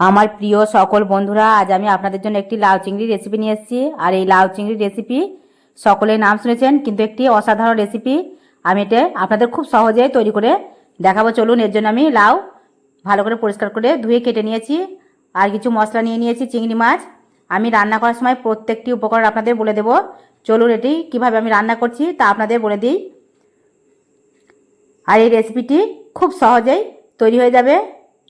আমার প্রিয় সকল বন্ধুরা, আজ আমি আপনাদের জন্য একটি লাউ চিংড়ি রেসিপি নিয়ে এসেছি। আর এই লাউ চিংড়ি রেসিপি সকলেই নাম শুনেছেন, কিন্তু একটি অসাধারণ রেসিপি আমি এটা আপনাদের খুব সহজেই তৈরি করে দেখাবো। চলুন, এর জন্য আমি লাউ ভালো করে পরিষ্কার করে ধুয়ে কেটে নিয়েছি। আর কিছু মশলা নিয়ে নিয়েছি, চিংড়ি মাছ। আমি রান্না করার সময় প্রত্যেকটি উপকরণ আপনাদের বলে দেব। চলুন, এটি কীভাবে আমি রান্না করছি তা আপনাদের বলে দিই। আর এই রেসিপিটি খুব সহজেই তৈরি হয়ে যাবে।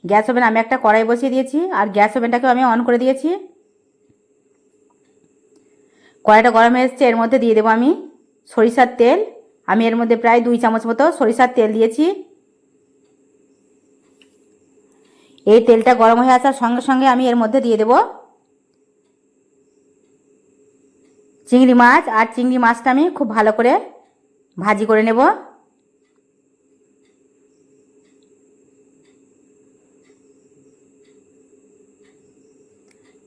গ্যাস ওভেন আমি একটা কড়াই বসিয়ে দিয়েছি, আর গ্যাস ওভেনটাকেও আমি অন করে দিয়েছি। কড়াইটা গরম এসছে, এর মধ্যে দিয়ে দেবো আমি সরিষার তেল। আমি এর মধ্যে প্রায় দুই চামচ মতো সরিষার তেল দিয়েছি। এই তেলটা গরম হয়ে আসার সঙ্গে সঙ্গে আমি এর মধ্যে দিয়ে দেব চিংড়ি মাছ, আর চিংড়ি মাছটা আমি খুব ভালো করে ভাজি করে নেব।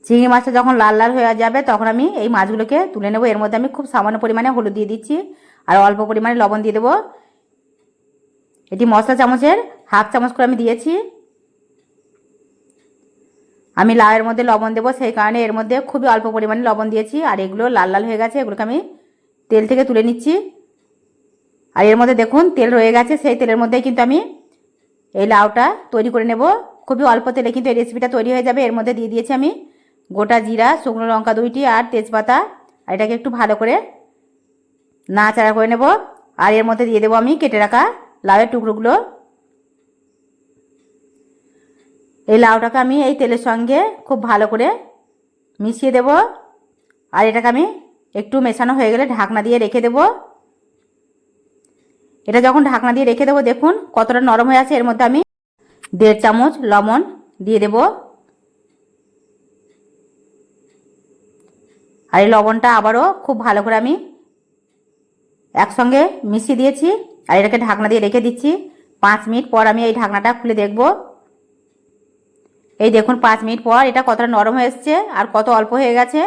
চিংড়ি মাছটা যখন লাল লাল হয়ে যাবে, তখন আমি এই মাছগুলোকে তুলে নেব। এর মধ্যে আমি খুব সামান্য পরিমাণে হলুদ দিয়ে দিচ্ছি আর অল্প পরিমাণে লবণ দিয়ে দেবো। এটি মশলা চামচের হাফ চামচ করে আমি দিয়েছি। আমি লাউয়ের মধ্যে লবণ দেবো, সেই কারণে এর মধ্যে খুবই অল্প পরিমাণে লবণ দিয়েছি। আর এগুলো লাল লাল হয়ে গেছে, এগুলোকে আমি তেল থেকে তুলে নিচ্ছি। আর এর মধ্যে দেখুন, তেল রয়ে গেছে, সেই তেলের মধ্যেই কিন্তু আমি এই লাউটা তৈরি করে নেব। খুবই অল্প তেলে কিন্তু এই রেসিপিটা তৈরি হয়ে যাবে। এর মধ্যে দিয়ে দিয়েছি আমি গোটা জিরা, শুকনো লঙ্কা দুইটি আর তেজপাতা, আর এটাকে একটু ভালো করে নাড়াচাড়া করে নেব। আর এর মধ্যে দিয়ে দেবো আমি কেটে রাখা লাউয়ের টুকরোগুলো। এই লাউটাকে আমি এই তেলের সঙ্গে খুব ভালো করে মিশিয়ে দেব। আর এটাকে আমি একটু মেশানো হয়ে গেলে ঢাকনা দিয়ে রেখে দেব। এটা যখন ঢাকনা দিয়ে রেখে দেবো, দেখুন কতটা নরম হয়ে আছে। এর মধ্যে আমি দেড় চামচ লবণ দিয়ে দেব। আর এই লবণটা আবারও খুব ভালো করে আমি একসঙ্গে মিশিয়ে দিয়েছি। আর এটাকে ঢাকনা দিয়ে রেখে দিচ্ছি। পাঁচ মিনিট পর আমি এই ঢাকনাটা খুলে দেখব। এই দেখুন, পাঁচ মিনিট পর এটা কতটা নরম হয়ে এসছে আর কত অল্প হয়ে গেছে।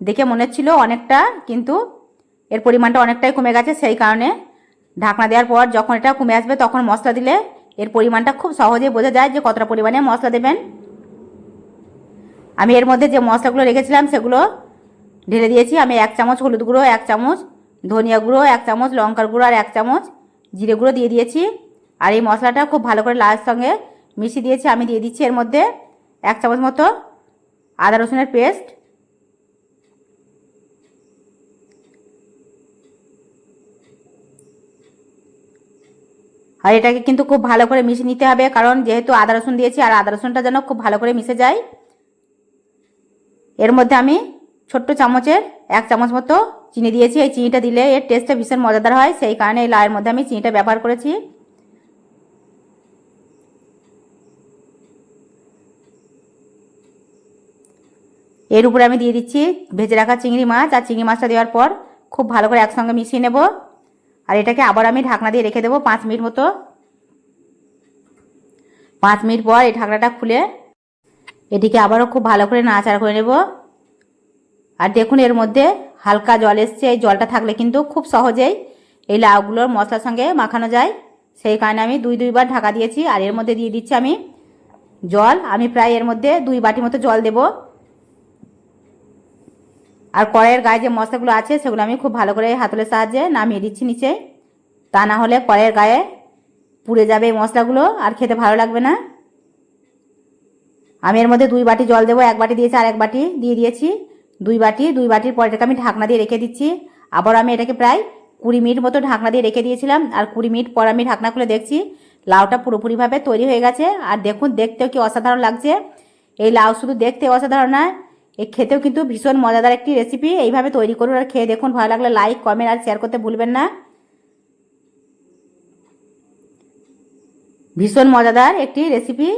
দেখে মনে হচ্ছিল অনেকটা, কিন্তু এর পরিমাণটা অনেকটাই কমে গেছে সেই কারণে। ঢাকনা দেওয়ার পর যখন এটা কমে আসবে, তখন মশলা দিলে এর পরিমাণটা খুব সহজে বোঝা যায় যে কতটা পরিমাণে মশলা দেবেন। আমি এর মধ্যে যে মশলাগুলো রেখেছিলাম, সেগুলো ঢেলে দিয়েছি। আমি এক চামচ হলুদ গুঁড়ো, এক চামচ ধনিয়া গুঁড়ো, এক চামচ লঙ্কার গুঁড়ো আর এক চামচ জিরে গুঁড়ো দিয়ে দিয়েছি। আর এই মশলাটা খুব ভালো করে লালের সঙ্গে মিশিয়ে দিয়েছি। আমি দিয়ে দিচ্ছি এর মধ্যে এক চামচ মতো আদা রসুনের পেস্ট। আর এটাকে কিন্তু খুব ভালো করে মিশিয়ে নিতে হবে, কারণ যেহেতু আদা রসুন দিয়েছি আর আদা রসুনটা যেন খুব ভালো করে মিশে যায়। এর মধ্যে আমি ছোট্ট চামচের এক চামচ মতো চিনি দিয়েছি। এই চিনিটা দিলে এর টেস্টটা ভীষণ মজাদার হয়। সেই কারণে এই লাউয়ের মধ্যে আমি চিনিটা ব্যবহার করেছি। এর উপরে আমি দিয়ে দিচ্ছি ভেজে রাখা চিংড়ি মাছ। আর চিংড়ি মাছটা দেওয়ার পর খুব ভালো করে একসঙ্গে মিশিয়ে নেব। আর এটাকে আবার আমি ঢাকনা দিয়ে রেখে দেবো পাঁচ মিনিট মতো। পাঁচ মিনিট পর এই ঢাকনাটা খুলে এটিকে আবারও খুব ভালো করে নাড়াচাড়া করে নেব। আর দেখুন এর মধ্যে হালকা জল এসছে। এই জলটা থাকলে কিন্তু খুব সহজেই এই লাউগুলোর মশলার সঙ্গে মাখানো যায়। সেই কারণে আমি দুই, দুইবার ঢাকা দিয়েছি আর এর মধ্যে দিয়ে দিচ্ছি আমি জল। আমি প্রায় এর মধ্যে দুই বাটি মতো জল দেব। আর কড়াইয়ের গায়ে যে মশলাগুলো আছে সেগুলো আমি খুব ভালো করে হাতলের সাহায্যে নামিয়ে দিচ্ছি নিচে। তা না হলে কড়াইয়ের গায়ে পুড়ে যাবে এই মশলাগুলো আর খেতে ভালো লাগবে না। আমি এর মধ্যে দুই বাটি জল দেবো। এক বাটি দিয়েছি আর এক বাটি দিয়ে দিয়েছি। দুই বাটি, দুই বাটির পর এটাকে আমি ঢাকনা দিয়ে রেখে দিচ্ছি। আবার আমি এটাকে প্রায় কুড়ি মিনিট মতো ঢাকনা দিয়ে রেখে দিয়েছিলাম। আর কুড়ি মিনিট পর আমি ঢাকনা খুলে দেখছি লাউটা পুরোপুরিভাবে তৈরি হয়ে গেছে। আর দেখুন, দেখতেও কি অসাধারণ লাগছে। এই লাউ শুধু দেখতে অসাধারণ নয় এই খেতেও কিন্তু ভীষণ মজাদার একটি রেসিপি এইভাবে তৈরি করুন আর খেয়ে দেখুন। ভালো লাগলে লাইক কমেন্ট আর শেয়ার করতে ভুলবেন না। ভীষণ মজাদার একটি রেসিপি